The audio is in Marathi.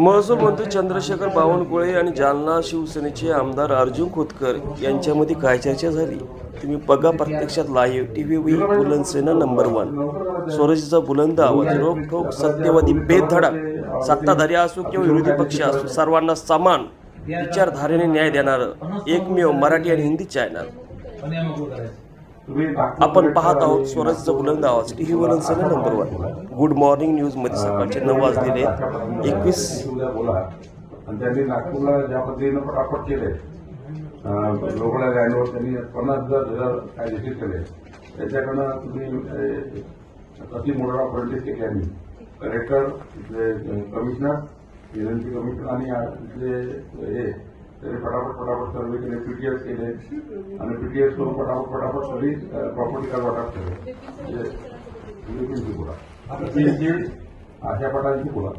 महसूल मंत्री चंद्रशेखर बावनकुळे आणि जालना शिवसेनेचे आमदार अर्जुन खोतकर यांच्यामध्ये काय चर्चा झाली? तुम्ही बघा प्रत्यक्षात लाईव्ह टी व्ही बुलंद सेना नंबर वन स्वराज्याचा बुलंद आवाज रोखोक सत्यवादी बेधडक सत्ताधारी असो किंवा विरोधी पक्ष असो सर्वांना समान विचारधारेने न्याय देणारं एकमेव मराठी आणि हिंदी चॅनल आपण पाहत आहोत स्वराज्याचा बुलंद आवाज. टी व्ही बुलंद सेना नंबर वन गुड मॉर्निंग न्यूजमध्ये सकाळचे नऊ वाजलेले आहेत. एकवीस आणि त्यांनी नागपूरला ज्या पद्धतीनं पटापट केले लोकल लँडवर त्यांनी पन्नास हजार हजार कायदेशीर केले. त्याच्याकडनं तुम्ही अति मोठा प्रोटेस्ट केली आम्ही कलेक्टर कमिशनर एजन्सी कमिशनर आणि हे पटापट पटापट सर्वे केले पीटीएस केले. आणि पीटीएस करून पटापट पटापट सगळी प्रॉपर्टी कार्ड वाटप केले तुमची आशा पटांची बोला